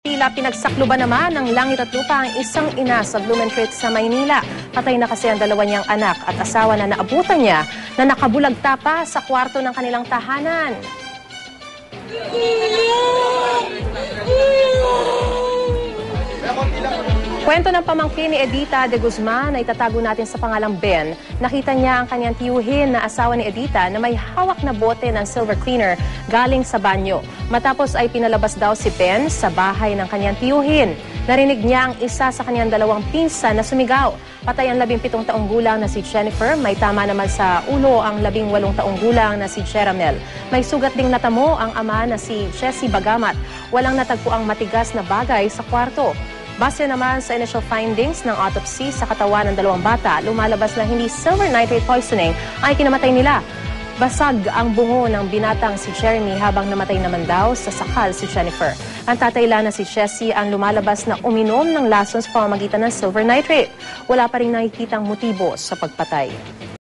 Tila pinagsakluban naman ng langit at lupa ang isang ina sa Blumentritt sa Maynila. Patay na kasi ang dalawa niyang anak at asawa na naabutan niya na nakabulagta pa sa kwarto ng kanilang tahanan. Kwento ng pamangkin ni Edita de Guzman na itatago natin sa pangalang Ben. Nakita niya ang kanyang tiyuhin na asawa ni Edita na may hawak na bote ng silver cleaner galing sa banyo. Matapos ay pinalabas daw si Ben sa bahay ng kanyang tiyuhin. Narinig niya ang isa sa kanyang dalawang pinsan na sumigaw. Patay ang labing pitong taong gulang na si Jennifer. May tama naman sa ulo ang labing walong taong gulang na si Jeramel. May sugat ding natamo ang ama na si Jessie Bagamat. Walang natagpo ang matigas na bagay sa kwarto. Base naman sa initial findings ng autopsy sa katawan ng dalawang bata, lumalabas na hindi silver nitrate poisoning ay kinamatay nila. Basag ang bungo ng binatang si Jeremy habang namatay naman daw sa sakal si Jennifer. Ang tatayla na si Jessie ang lumalabas na uminom ng lason sa pamamagitan ng silver nitrate. Wala pa rin nakikitang motibo sa pagpatay.